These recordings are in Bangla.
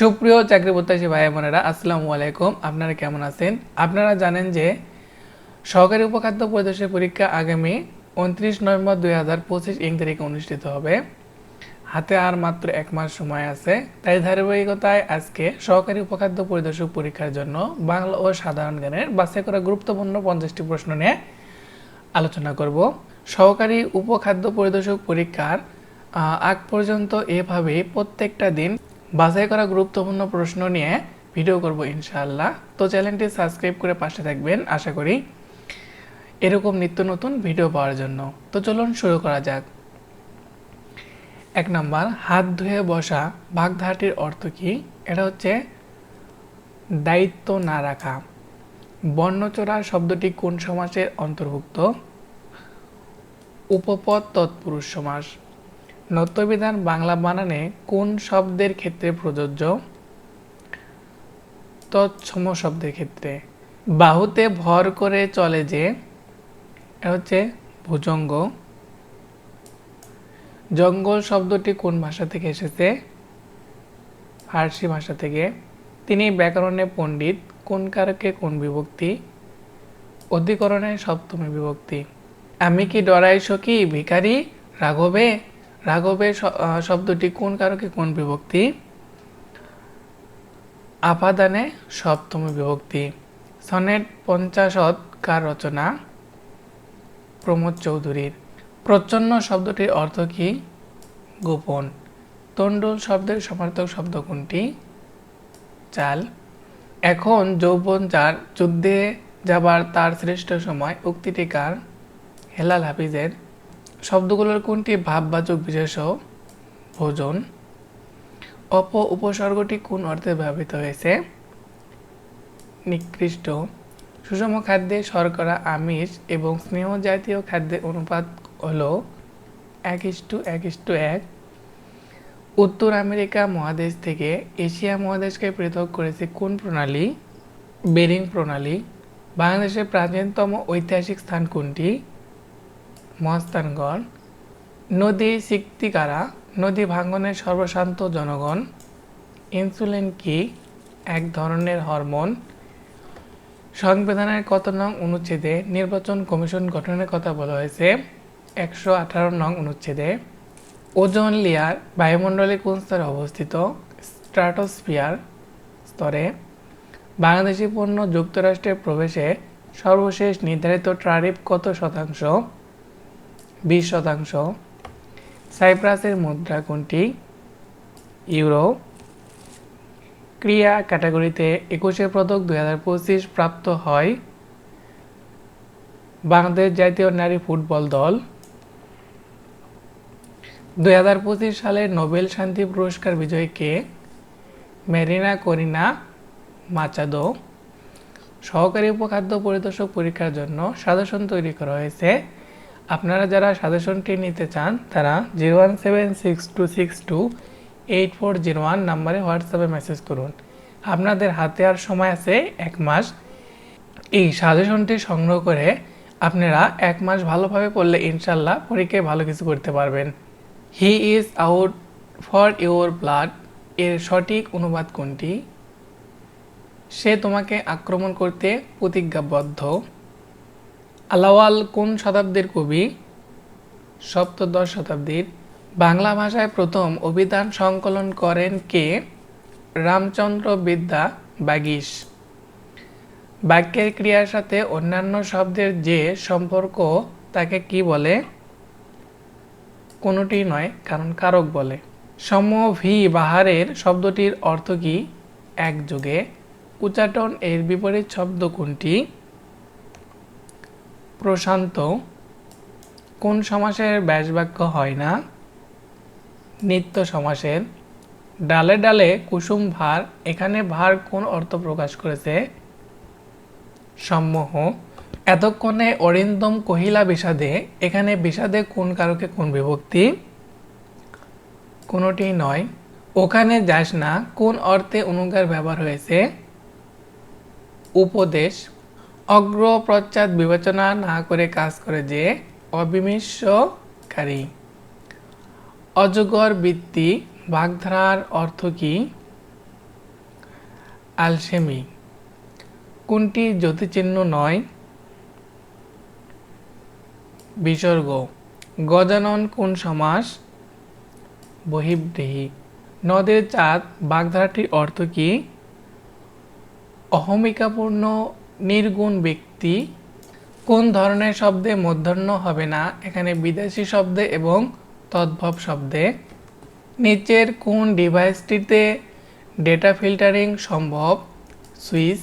সুপ্রিয় চাকরি প্রত্যাশী ভাই বোনেরা, আসসালামু আলাইকুম। আপনারা কেমন আছেন? আপনারা জানেন যে সহকারী উপখাদ্য পরিদর্শক পরীক্ষা আগামী উনত্রিশ নভেম্বর দুই হাজার পঁচিশ ইং তারিখে অনুষ্ঠিত হবে। হাতে আর মাত্র এক মাস সময় আছে। তাই ধারাবাহিকতায় আজকে সহকারী উপখাদ্য পরিদর্শক পরীক্ষার জন্য বাংলা ও সাধারণ জ্ঞানের বাছাই করা গুরুত্বপূর্ণ পঞ্চাশটি প্রশ্ন নিয়ে আলোচনা করব। সহকারী উপখাদ্য পরিদর্শক পরীক্ষার আগ পর্যন্ত এভাবে প্রত্যেকটা দিন বাছাই করা গুরুত্বপূর্ণ প্রশ্ন নিয়ে ভিডিও করব ইনশাআল্লাহ। তো চ্যানেলটি সাবস্ক্রাইব করে পাশে থাকবেন, আশা করি এরকম নিত্য নতুন ভিডিও পাওয়ার জন্য। তো চলুন শুরু করা যাক। এক নম্বর, হাত ধুয়ে বসা বাগধারাটির অর্থ কি? এটা হচ্ছে দায়িত্ব না রাখা। বর্ণচোরা শব্দটি কোন সমাসের অন্তর্ভুক্ত? উপপদ তৎপুরুষ সমাস। নত্যবিধান বাংলা বানানে কোন শব্দের ক্ষেত্রে প্রযোজ্য? তৎসম শব্দের ক্ষেত্রে। বাহুতে ভর করে চলে যে হচ্ছে ভুজঙ্গ। জঙ্গল শব্দটি কোন ভাষা থেকে এসেছে? ফার্সি ভাষা থেকে। তিনি ব্যাকরণে পণ্ডিত। কোন কারকে কোন বিভক্তি? অধিকরণে সপ্তমী বিভক্তি। আমি কি ডরাই সখী ভিখারি রাঘবে? রাঘবে শ- আহ, শব্দটি কোন কারকে কোন বিভক্তি? আপাদানে সপ্তম বিভক্তি। সনেট পঞ্চাশত কার রচনা? প্রমোদ চৌধুরীর। প্রচ্ছন্ন শব্দটির অর্থ কি? গোপন। তন্ডুল শব্দের সমার্থক শব্দ কোনটি? চাল। এখন যৌবন যার যুদ্ধে যাবার তার শ্রেষ্ঠ সময় উক্তিটি কার? হেলাল হাফিজের। শব্দগুলোর কোনটি ভাববাচক বিশেষ ভোজন। অপ উপসর্গটি কোন অর্থে ব্যবহৃত হয়েছে? নিকৃষ্ট। সুষম খাদ্যে শর্করা, আমিষ এবং স্নেহ জাতীয় খাদ্যের অনুপাত হল এক ইস্টু এক ইস্টু এক। উত্তর আমেরিকা মহাদেশ থেকে এশিয়া মহাদেশকে পৃথক করেছে কোন প্রণালী? বেরিং প্রণালী। বাংলাদেশের প্রাচীনতম ঐতিহাসিক স্থান কোনটি? মহাস্থানগড় নদী সিক্তিকারা নদী ভাঙ্গনের সর্বশান্ত জনগণ, ইনসুলিন কি এক ধরনের হরমোন? সংবিধানের কত নং অনুচ্ছেদে নির্বাচন কমিশন গঠনের কথা বলা হয়েছে? একশো আঠারো নং অনুচ্ছেদে। ওজন লেয়ার বায়ুমণ্ডলে কোন স্তরে অবস্থিত? স্ট্রাটোস্ফিয়ার স্তরে। বাংলাদেশি পণ্য যুক্তরাষ্ট্রে প্রবেশে সর্বশেষ নির্ধারিত ট্রারিফ কত শতাংশ? বিশ শতাংশ। সাইপ্রাসের মুদ্রা কোনটি? ইউরো। ক্রিয়া ক্যাটাগরিতে একুশে পদক দুই হাজার পঁচিশ প্রাপ্ত হয় বাংলাদেশ জাতীয় নারী ফুটবল দল। দুই হাজার পঁচিশ সালে নোবেল শান্তি পুরস্কার বিজয়ী কে? Marina Corina Machado. সহকারী উপখাদ্য পরিদর্শক পরীক্ষার জন্য সাজেশন তৈরি করা হয়েছে। আপনারা যারা সাজেশনটি নিতে চান, তারা zero one seven six two six two eight four zero one নাম্বারে হোয়াটসঅ্যাপে মেসেজ করুন। আপনাদের হাতে আর সময় আছে এক মাস। এই সাজেশনটি সংগ্রহ করে আপনারা এক মাস ভালোভাবে পড়লে ইনশাল্লাহ পরীক্ষায় ভালো কিছু করতে পারবেন। He is out for your blood এর সঠিক অনুবাদ কোনটি? সে তোমাকে আক্রমণ করতে প্রতিজ্ঞাবদ্ধ। আলাওয়াল কোন শতাব্দীর কবি? সপ্তদশ শতাব্দীর। বাংলা ভাষায় প্রথম অভিধান সংকলন করেন কে? রামচন্দ্র বিদ্যা বাগিস। বাক্যের ক্রিয়ার সাথে অন্যান্য শব্দের যে সম্পর্ক, তাকে কি বলে? কোনোটি নয়, কারণ কারক বলে। সম ভি বাহারের শব্দটির অর্থ কি? একযোগে। উচ্চাটন এর বিপরীত শব্দ কোনটি? প্রশান্ত, কোন সমাসের ব্যাসবাক্য হয় না? নিত্য সমাসের। ডালে ডালে কুসুম ভার, এখানে ভার কোন অর্থ প্রকাশ করেছে? সম্মোহ। এতক্ষণে অরিন্দম কহিলা বিষাদে, এখানে বিষাদে কোন কারকে কোন বিভক্তি? কোনোটি নয়। ওখানে যাস না, কোন অর্থে অনুগার ব্যবহার হয়েছে? উপদেশ। অগ্র প্রচ্ছাদ বিবেচনা না করে কাজ করে যে অবিমিশ্বকারী অজগর বৃত্তি বাগধারার অর্থ কি? আলসেমি। কোনটি জ্যোতিচিহ্ন নয়? বিসর্গ। গজানন কোন সমাস? বহিব্দেহী নদের চাঁদ বাগধারাটির অর্থ কি? অহমিকাপূর্ণ নির্গুণ ব্যক্তি কোন ধরনের শব্দে মধ্যাহ্ন হবে না? এখানে বিদেশি শব্দে এবং তদ্ভব শব্দে। নিচের কোন ডিভাইসটিতে ডেটা ফিল্টারিং সম্ভব? সুইচ।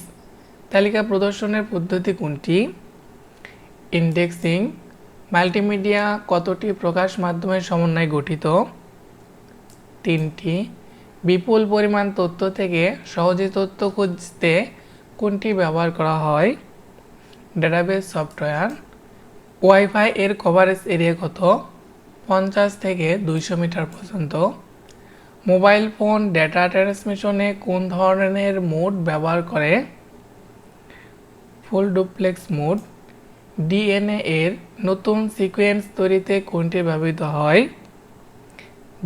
তালিকা প্রদর্শনের পদ্ধতি কোনটি? ইন্ডেক্সিং। মাল্টিমিডিয়া কতটি প্রকাশ মাধ্যমের সমন্বয়ে গঠিত? তিনটি। বিপুল পরিমাণ তথ্য থেকে সহজে তথ্য খুঁজতে কোনটি ব্যবহার করা হয়? ডেটাবেস সফটওয়্যার ওয়াইফাই এর কভারেজ এরিয়া কত? পঞ্চাশ থেকে দুইশো মিটার পর্যন্ত। মোবাইল ফোন ডেটা ট্রান্সমিশনে কোন ধরনের মোড ব্যবহার করে? ফুল ডুপ্লেক্স মোড ডিএনএ এর নতুন সিকোয়েন্স তৈরিতে কোনটি ব্যবহৃত হয়?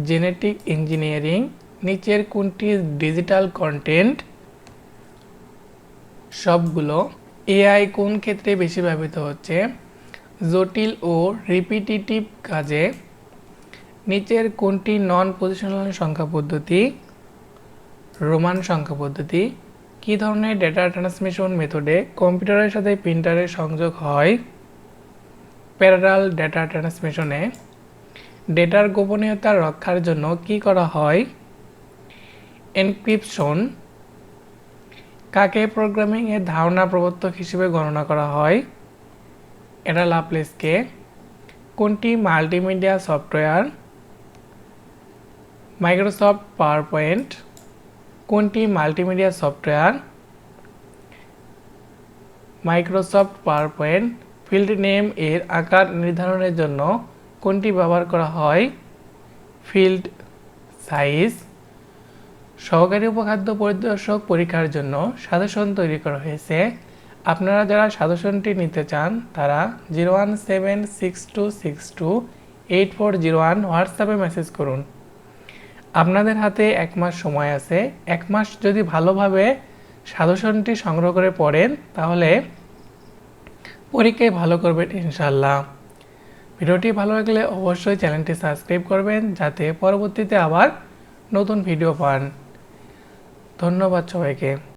জেনেটিক ইঞ্জিনিয়ারিং নিচের কোনটি ডিজিটাল কন্টেন্ট সবগুলো এআই কোন ক্ষেত্রে বেশি ব্যবহৃত হচ্ছে? জটিল ও রিপিটিটিভ কাজে। নিচের কোনটি নন পজিশনাল সংখ্যা পদ্ধতি? রোমান সংখ্যা পদ্ধতি। কী ধরনের ডেটা ট্রান্সমিশন মেথডে কম্পিউটারের সাথে প্রিন্টারের সংযোগ হয়? প্যারালাল ডেটা ট্রান্সমিশনে ডেটার গোপনীয়তা রক্ষার জন্য কি করা হয়? এনক্রিপশন কাকে প্রোগ্রামিং এর ধারণা প্রবর্তক হিসেবে গণনা করা হয়? এটা লাপ্লেসকে কোনটি multimedia software Microsoft PowerPoint কোনটি multimedia software Microsoft PowerPoint field name এর আকার নির্ধারণের জন্য কোনটি ব্যবহার করা হয়? ফিল্ড সাইজ সহকারী উপখাদ্য পরিদর্শক পরীক্ষার জন্য সাজেশন তৈরি করা হয়েছে। আপনারা যারা সাজেশনটি নিতে চান, তারা zero one seven six two six two eight four zero one হোয়াটসঅ্যাপে মেসেজ করুন। আপনাদের হাতে এক মাস সময় আছে। এক মাস যদি ভালোভাবে সাজেশনটি সংগ্রহ করে পড়েন, তাহলে পরীক্ষায় ভালো করবেন ইনশাল্লাহ ভিডিওটি ভালো লাগলে অবশ্যই চ্যানেলটি সাবস্ক্রাইব করবেন, যাতে পরবর্তীতে আবার নতুন ভিডিও পান। ধন্যবাদ সবাইকে।